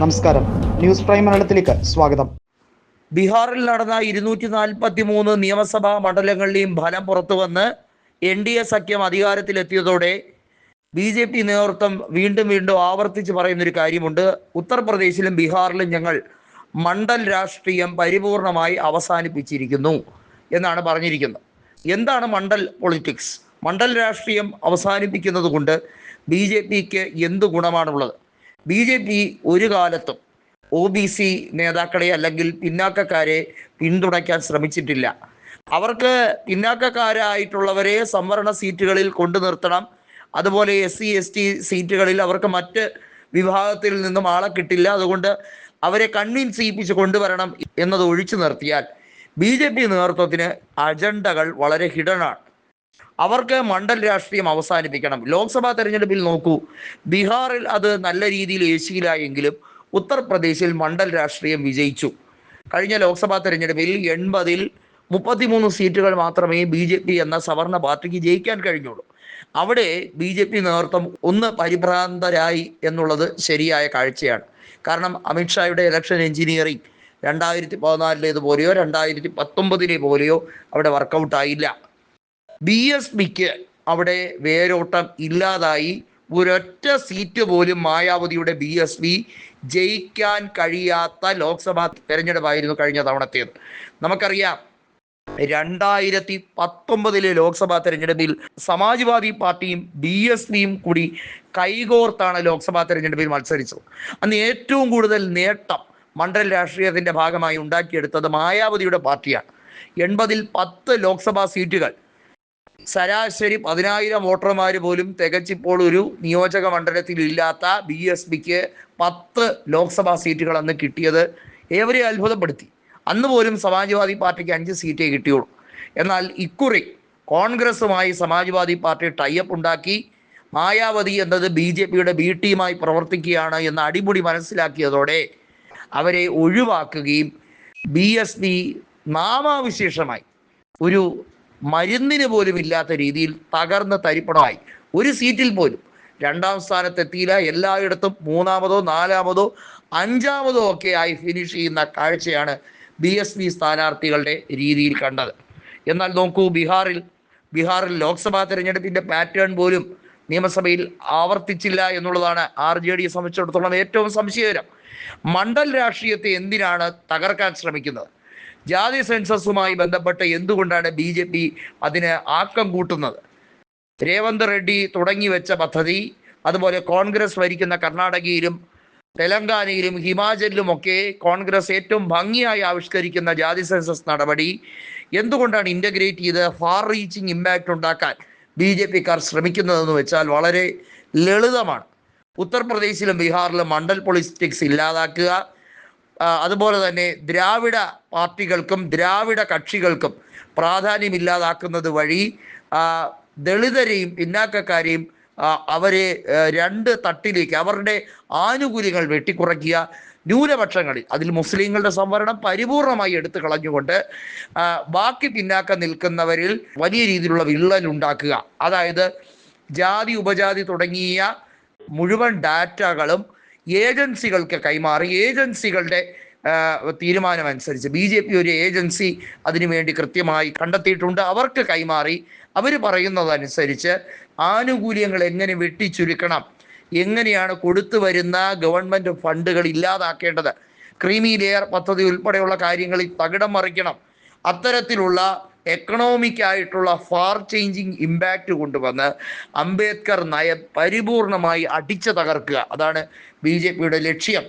നമസ്കാരം. News prime മലയാളത്തിലേക്ക് സ്വാഗതം. ബീഹാറിൽ നടന്ന ഇരുന്നൂറ്റി നാൽപ്പത്തി മൂന്ന് നിയമസഭാ മണ്ഡലങ്ങളിലെയും ഫലം പുറത്തുവന്ന് എൻ ഡി എ സഖ്യം അധികാരത്തിലെത്തിയതോടെ ബി ജെ പി നേതൃത്വം വീണ്ടും വീണ്ടും ആവർത്തിച്ച് പറയുന്നൊരു കാര്യമുണ്ട്. ഉത്തർപ്രദേശിലും ബീഹാറിലും ഞങ്ങൾ മണ്ഡൽ രാഷ്ട്രീയം പരിപൂർണമായി അവസാനിപ്പിച്ചിരിക്കുന്നു എന്നാണ് പറഞ്ഞിരിക്കുന്നത്. എന്താണ് മണ്ഡൽ പൊളിറ്റിക്സ്? മണ്ഡൽ രാഷ്ട്രീയം അവസാനിപ്പിക്കുന്നത് കൊണ്ട് ബി ജെ പിക്ക് എന്ത് ഗുണമാണുള്ളത്? ബി ജെ പി ഒരു കാലത്തും ഒ ബി സി നേതാക്കളെ അല്ലെങ്കിൽ പിന്നാക്കക്കാരെ പിന്തുണയ്ക്കാൻ ശ്രമിച്ചിട്ടില്ല. അവർക്ക് പിന്നാക്കക്കാരായിട്ടുള്ളവരെ സംവരണ സീറ്റുകളിൽ കൊണ്ടു നിർത്തണം. അതുപോലെ എസ് സി എസ് ടി സീറ്റുകളിൽ അവർക്ക് മറ്റ് വിഭാഗത്തിൽ നിന്നും ആളെ കിട്ടില്ല. അതുകൊണ്ട് അവരെ കൺവിൻസ് ചെയ്യിപ്പിച്ച് കൊണ്ടുവരണം എന്നത് ഒഴിച്ചു നിർത്തിയാൽ ബി ജെ പി നേതൃത്വത്തിന് അജണ്ടകൾ വളരെ ഹിഡനാണ്. അവർക്ക് മണ്ഡൽ രാഷ്ട്രീയം അവസാനിപ്പിക്കണം. ലോക്സഭാ തെരഞ്ഞെടുപ്പിൽ നോക്കൂ ബീഹാറിൽ അത് നല്ല രീതിയിൽ ഏശിയിലായെങ്കിലും ഉത്തർപ്രദേശിൽ മണ്ഡൽ രാഷ്ട്രീയം വിജയിച്ചു. കഴിഞ്ഞ ലോക്സഭാ തെരഞ്ഞെടുപ്പിൽ എൺപതിൽ മുപ്പത്തിമൂന്ന് സീറ്റുകൾ മാത്രമേ ബി ജെ പി എന്ന സവർണ പാർട്ടിക്ക് ജയിക്കാൻ കഴിഞ്ഞുള്ളൂ. അവിടെ ബി ജെ പി നേതൃത്വം ഒന്ന് പരിഭ്രാന്തരായി എന്നുള്ളത് ശരിയായ കാഴ്ചയാണ്. കാരണം അമിത്ഷായുടെ ഇലക്ഷൻ എഞ്ചിനീയറിംഗ് രണ്ടായിരത്തി പതിനാലിലേതുപോലെയോ രണ്ടായിരത്തി പത്തൊമ്പതിലെ പോലെയോ അവിടെ വർക്കൗട്ട് ആയില്ല. ബി എസ് പിക്ക് അവിടെ വേരോട്ടം ഇല്ലാതായി. ഒരൊറ്റ സീറ്റ് പോലും മായാവതിയുടെ ബി എസ് പി ജയിക്കാൻ കഴിയാത്ത ലോക്സഭാ തെരഞ്ഞെടുപ്പായിരുന്നു കഴിഞ്ഞ തവണത്തേത്. നമുക്കറിയാം രണ്ടായിരത്തി പത്തൊമ്പതിലെ ലോക്സഭാ തെരഞ്ഞെടുപ്പിൽ സമാജ്വാദി പാർട്ടിയും ബി എസ് പിയും കൂടി കൈകോർത്താണ് ലോക്സഭാ തെരഞ്ഞെടുപ്പിൽ മത്സരിച്ചത്. അന്ന് ഏറ്റവും കൂടുതൽ നേട്ടം മണ്ഡല രാഷ്ട്രീയത്തിന്റെ ഭാഗമായി ഉണ്ടാക്കിയെടുത്തത് മായാവതിയുടെ പാർട്ടിയാണ്. എൺപതിൽ പത്ത് ലോക്സഭാ സീറ്റുകൾ ശരാശരി പതിനായിരം വോട്ടർമാർ പോലും തികച്ചിപ്പോൾ ഒരു നിയോജക മണ്ഡലത്തിൽ ഇല്ലാത്ത ബി എസ് പിക്ക് പത്ത് ലോക്സഭാ സീറ്റുകൾ അന്ന് കിട്ടിയത് ഏവരെയും അത്ഭുതപ്പെടുത്തി? അന്ന് പോലും സമാജ്വാദി പാർട്ടിക്ക് അഞ്ച് സീറ്റേ കിട്ടിയുള്ളൂ. എന്നാൽ ഇക്കുറി കോൺഗ്രസുമായി സമാജ്വാദി പാർട്ടി ടൈപ്പ് ഉണ്ടാക്കി. മായാവതി എന്നത് ബി ജെ പിയുടെ ബി ടീമായി പ്രവർത്തിക്കുകയാണ് എന്ന് അടിമുടി മനസ്സിലാക്കിയതോടെ അവരെ ഒഴിവാക്കുകയും ബി എസ് പി നാമാവിശേഷമായി ഒരു മരുന്നിന് പോലും ഇല്ലാത്ത രീതിയിൽ തകർന്ന് തരിപ്പണമായി. ഒരു സീറ്റിൽ പോലും രണ്ടാം സ്ഥാനത്തെത്തിയില്ല. എല്ലായിടത്തും മൂന്നാമതോ നാലാമതോ അഞ്ചാമതോ ഒക്കെ ആയി ഫിനിഷ് ചെയ്യുന്ന കാഴ്ചയാണ് ബി എസ് പി സ്ഥാനാർത്ഥികളുടെ രീതിയിൽ കണ്ടത്. എന്നാൽ നോക്കൂ ബീഹാറിൽ ബീഹാറിൽ ലോക്സഭാ തെരഞ്ഞെടുപ്പിന്റെ പാറ്റേൺ പോലും നിയമസഭയിൽ ആവർത്തിച്ചില്ല എന്നുള്ളതാണ് ആർ ജെ ഡിയെ സംബന്ധിച്ചിടത്തോളം ഏറ്റവും സംശയകരം. മണ്ഡൽ രാഷ്ട്രീയത്തെ എന്തിനാണ് തകർക്കാൻ ശ്രമിക്കുന്നത്? ജാതി സെൻസസുമായി ബന്ധപ്പെട്ട് എന്തുകൊണ്ടാണ് ബി ജെ പി അതിന് ആക്കം കൂട്ടുന്നത്? രേവന്ത് റെഡ്ഡി തുടങ്ങി വെച്ച പദ്ധതി അതുപോലെ കോൺഗ്രസ് ഭരിക്കുന്ന കർണാടകയിലും തെലങ്കാനയിലും ഹിമാചലിലുമൊക്കെ കോൺഗ്രസ് ഏറ്റവും ഭംഗിയായി ആവിഷ്കരിക്കുന്ന ജാതി സെൻസസ് നടപടി. എന്തുകൊണ്ടാണ് ഇന്റഗ്രേറ്റ് ചെയ്ത് ഫാർ റീച്ചിങ് ഇമ്പാക്റ്റ് ഉണ്ടാക്കാൻ ബി ജെ പിക്കാർ ശ്രമിക്കുന്നതെന്ന് വെച്ചാൽ വളരെ ലളിതമാണ്. ഉത്തർപ്രദേശിലും ബീഹാറിലും മണ്ഡൽ പൊളിറ്റിക്സ് ഇല്ലാതാക്കുക. അതുപോലെ തന്നെ ദ്രാവിഡ പാർട്ടികൾക്കും ദ്രാവിഡ കക്ഷികൾക്കും പ്രാധാന്യമില്ലാതാക്കുന്നത് വഴി ദളിതരെയും പിന്നാക്കക്കാരെയും അവരെ രണ്ട് തട്ടിലേക്ക് അവരുടെ ആനുകൂല്യങ്ങൾ വെട്ടിക്കുറയ്ക്കുക ന്യൂനപക്ഷങ്ങളിൽ അതിൽ മുസ്ലിങ്ങളുടെ സംവരണം പരിപൂർണമായി എടുത്തു കളഞ്ഞുകൊണ്ട് ബാക്കി പിന്നാക്കം നിൽക്കുന്നവരിൽ വലിയ രീതിയിലുള്ള വിള്ളൽ ഉണ്ടാക്കുക അതായത് ജാതി ഉപജാതി തുടങ്ങിയ മുഴുവൻ ഡാറ്റകളും ഏജൻസികൾക്ക് കൈമാറി ഏജൻസികളുടെ തീരുമാനമനുസരിച്ച്. ബി ജെ പി ഒരു ഏജൻസി അതിനുവേണ്ടി കൃത്യമായി കണ്ടെത്തിയിട്ടുണ്ട്. അവർക്ക് കൈമാറി. അവർ പറയുന്നതനുസരിച്ച് ആനുകൂല്യങ്ങൾ എങ്ങനെ വെട്ടിച്ചുരുക്കണം? എങ്ങനെയാണ് കൊടുത്തു വരുന്ന ഗവൺമെന്റ് ഫണ്ടുകൾ ഇല്ലാതാക്കേണ്ടത്? ക്രീമി ലെയർ പദ്ധതി ഉൾപ്പെടെയുള്ള കാര്യങ്ങളിൽ തകിടം മറിക്കണം. അത്തരത്തിലുള്ള എക്കണോമിക് ആയിട്ടുള്ള ഫാർ ചേഞ്ചിങ് ഇമ്പാക്റ്റ് കൊണ്ടുവന്ന് അംബേദ്കർ നയം പരിപൂർണമായി അടിച്ചു തകർക്കുക അതാണ് ബി ലക്ഷ്യം.